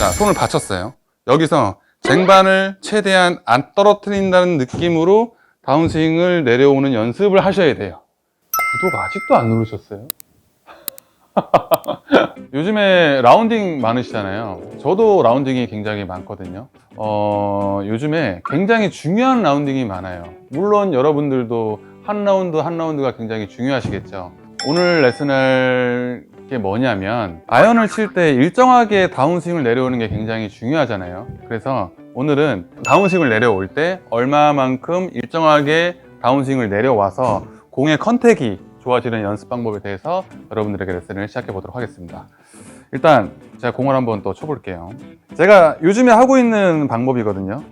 자, 손을 받쳤어요. 여기서 쟁반을 최대한 안 떨어뜨린다는 느낌으로 다운스윙을 내려오는 연습을 하셔야 돼요. 구독 아직도 안 누르셨어요? 요즘에 라운딩 많으시잖아요. 저도 라운딩이 굉장히 많거든요. 어, 요즘에 굉장히 중요한 라운딩이 많아요. 물론 여러분들도 한 라운드 한 라운드가 굉장히 중요하시겠죠. 오늘 레슨할 게 뭐냐면 아이언을 칠 때 일정하게 다운스윙을 내려오는 게 굉장히 중요하잖아요. 그래서 오늘은 다운스윙을 내려올 때 얼마만큼 일정하게 다운스윙을 내려와서 공의 컨택이 좋아지는 연습 방법에 대해서 여러분들에게 레슨을 시작해 보도록 하겠습니다. 일단 제가 공을 한번 또 쳐볼게요. 제가 요즘에 하고 있는 방법이거든요.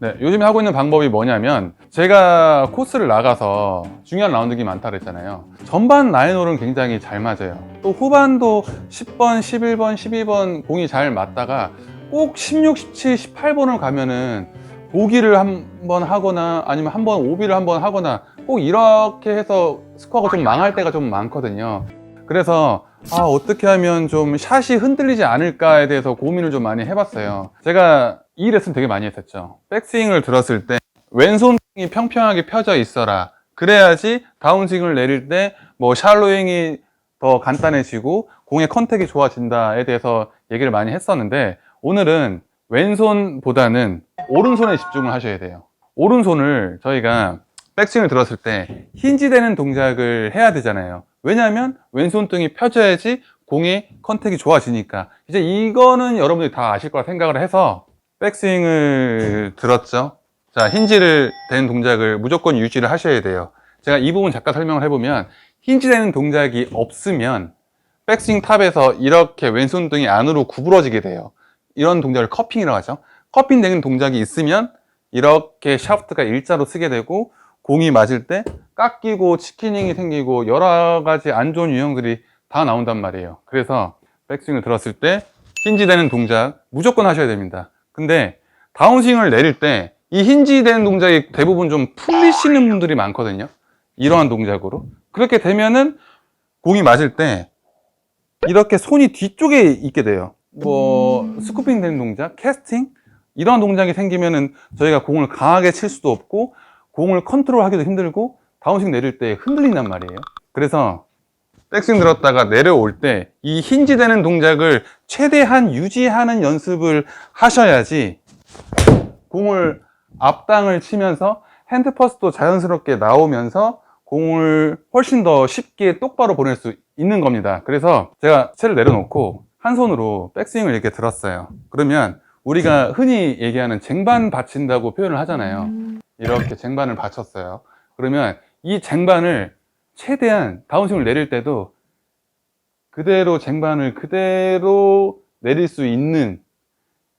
네, 요즘에 하고 있는 방법이 뭐냐면 제가 코스를 나가서 중요한 라운드가 많다 그랬잖아요. 전반 라인홀은 굉장히 잘 맞아요. 또 후반도 10번, 11번, 12번 공이 잘 맞다가 꼭 16, 17, 18번을 가면은 보기를 한번 하거나 아니면 한번 오비를 한번 하거나 꼭 이렇게 해서 스코어가 좀 망할 때가 좀 많거든요. 그래서 아 어떻게 하면 좀 샷이 흔들리지 않을까에 대해서 고민을 좀 많이 해봤어요. 제가 이 레슨 되게 많이 했었죠. 백스윙을 들었을 때 왼손이 평평하게 펴져 있어라. 그래야지 다운스윙을 내릴 때 뭐 샬로잉이 더 간단해지고 공의 컨택이 좋아진다에 대해서 얘기를 많이 했었는데 오늘은 왼손보다는 오른손에 집중을 하셔야 돼요. 오른손을 저희가 백스윙을 들었을 때 힌지되는 동작을 해야 되잖아요. 왜냐하면 왼손등이 펴져야지 공의 컨택이 좋아지니까. 이제 이거는 여러분들이 다 아실 거라 생각을 해서 백스윙을 들었죠. 자, 힌지를 된 동작을 무조건 유지를 하셔야 돼요. 제가 이 부분 잠깐 설명을 해보면 힌지 되는 동작이 없으면 백스윙 탑에서 이렇게 왼손 등이 안으로 구부러지게 돼요. 이런 동작을 커핑이라고 하죠. 커핑 되는 동작이 있으면 이렇게 샤프트가 일자로 쓰게 되고 공이 맞을 때 깎이고 치키닝이 생기고 여러 가지 안 좋은 유형들이 다 나온단 말이에요. 그래서 백스윙을 들었을 때 힌지되는 동작 무조건 하셔야 됩니다. 근데 다운스윙을 내릴 때 이 힌지 되는 동작이 대부분 좀 풀리시는 분들이 많거든요. 이러한 동작으로. 그렇게 되면은 공이 맞을 때 이렇게 손이 뒤쪽에 있게 돼요. 뭐 스쿠핑 되는 동작, 캐스팅 이런 동작이 생기면은 저희가 공을 강하게 칠 수도 없고 공을 컨트롤하기도 힘들고 다운스윙 내릴 때 흔들린단 말이에요. 그래서 백스윙 들었다가 내려올 때 이 힌지 되는 동작을 최대한 유지하는 연습을 하셔야지 공을 앞당을 치면서 핸드 퍼스도 자연스럽게 나오면서 공을 훨씬 더 쉽게 똑바로 보낼 수 있는 겁니다. 그래서 제가 채를 내려놓고 한 손으로 백스윙을 이렇게 들었어요. 그러면 우리가 흔히 얘기하는 쟁반 받친다고 표현을 하잖아요. 이렇게 쟁반을 받쳤어요. 그러면 이 쟁반을 최대한 다운스윙을 내릴 때도 그대로 쟁반을 그대로 내릴 수 있는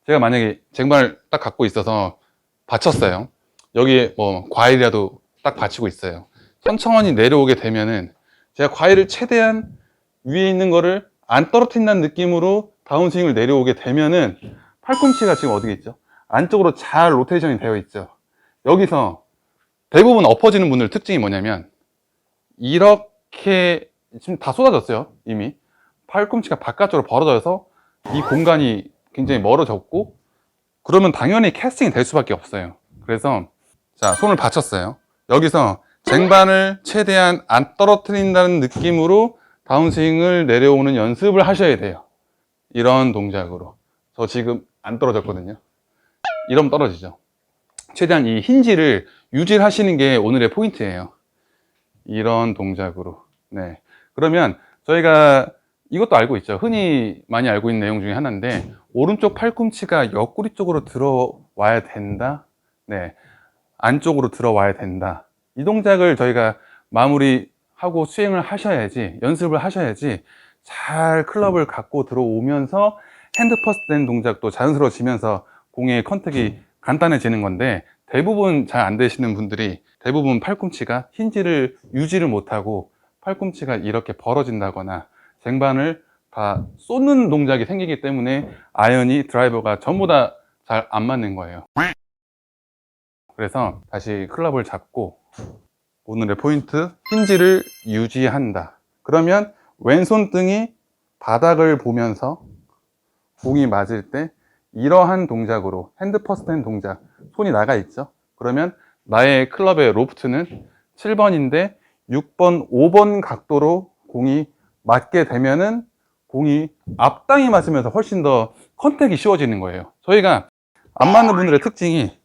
제가 만약에 쟁반을 딱 갖고 있어서 받쳤어요. 여기에 뭐 과일이라도 딱 받치고 있어요. 천천히 내려오게 되면은 제가 과일을 최대한 위에 있는 거를 안 떨어뜨린다는 느낌으로 다운스윙을 내려오게 되면은 팔꿈치가 지금 어디 있죠? 안쪽으로 잘 로테이션이 되어 있죠. 여기서 대부분 엎어지는 분들 특징이 뭐냐면 이렇게 지금 다 쏟아졌어요 이미. 팔꿈치가 바깥쪽으로 벌어져서 이 공간이 굉장히 멀어졌고 그러면 당연히 캐스팅이 될 수밖에 없어요. 그래서 자 손을 받쳤어요. 여기서 쟁반을 최대한 안 떨어뜨린다는 느낌으로 다운스윙을 내려오는 연습을 하셔야 돼요. 이런 동작으로. 저 지금 안 떨어졌거든요. 이러면 떨어지죠. 최대한 이 힌지를 유지를 하시는 게 오늘의 포인트예요. 이런 동작으로. 네. 그러면 저희가 이것도 알고 있죠. 흔히 많이 알고 있는 내용 중에 하나인데, 오른쪽 팔꿈치가 옆구리 쪽으로 들어와야 된다. 네. 안쪽으로 들어와야 된다. 이 동작을 저희가 마무리하고 수행을 하셔야지, 연습을 하셔야지, 잘 클럽을 갖고 들어오면서 핸드 퍼스트 된 동작도 자연스러워지면서 공의 컨택이 간단해지는 건데 대부분 잘 안 되시는 분들이 대부분 팔꿈치가 힌지를 유지를 못하고 팔꿈치가 이렇게 벌어진다거나 쟁반을 다 쏟는 동작이 생기기 때문에 아이언이 드라이버가 전부 다 잘 안 맞는 거예요. 그래서 다시 클럽을 잡고 오늘의 포인트 힌지를 유지한다. 그러면 왼손등이 바닥을 보면서 공이 맞을 때 이러한 동작으로 핸드 퍼스트 핸 동작 손이 나가 있죠? 그러면 나의 클럽의 로프트는 7번인데 6번, 5번 각도로 공이 맞게 되면은 공이 앞땅이 맞으면서 훨씬 더 컨택이 쉬워지는 거예요. 저희가 안 맞는 분들의 특징이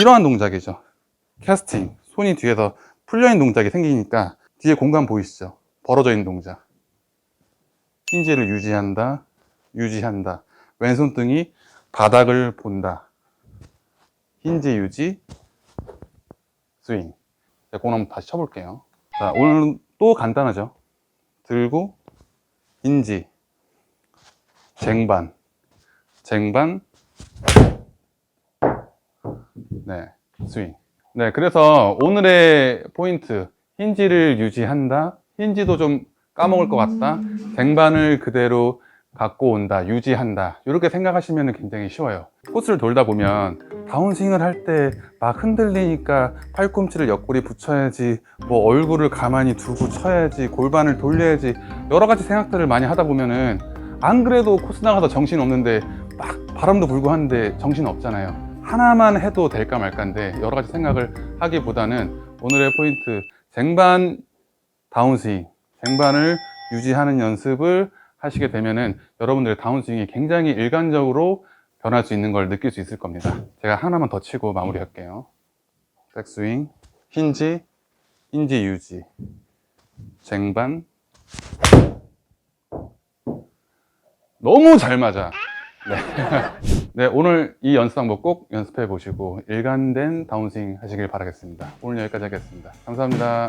이러한 동작이죠. 캐스팅 손이 뒤에서 풀려있는 동작이 생기니까 뒤에 공간 보이시죠? 벌어져 있는 동작. 힌지를 유지한다 유지한다. 왼손등이 바닥을 본다. 힌지 유지 스윙. 자, 공 한번 다시 쳐볼게요. 자 오늘 또 간단하죠? 들고 힌지 쟁반. 쟁반. 네 스윙. 네 그래서 오늘의 포인트 힌지를 유지한다. 힌지도 좀 까먹을 것 같다. 쟁반을 그대로 갖고 온다 유지한다 이렇게 생각하시면 굉장히 쉬워요. 코스를 돌다 보면 다운스윙을 할 때 막 흔들리니까 팔꿈치를 옆구리 붙여야지 뭐 얼굴을 가만히 두고 쳐야지 골반을 돌려야지 여러 가지 생각들을 많이 하다 보면은 안 그래도 코스 나가서 정신 없는데 막 바람도 불고 하는데 정신 없잖아요. 하나만 해도 될까 말까인데 여러 가지 생각을 하기보다는 오늘의 포인트 쟁반 다운스윙. 쟁반을 유지하는 연습을 하시게 되면은 여러분들의 다운스윙이 굉장히 일관적으로 변할 수 있는 걸 느낄 수 있을 겁니다. 제가 하나만 더 치고 마무리할게요. 백스윙, 힌지, 힌지 유지, 쟁반. 너무 잘 맞아. 네. 네, 오늘 이 연습 방법 꼭 연습해 보시고 일관된 다운스윙 하시길 바라겠습니다. 오늘 여기까지 하겠습니다. 감사합니다.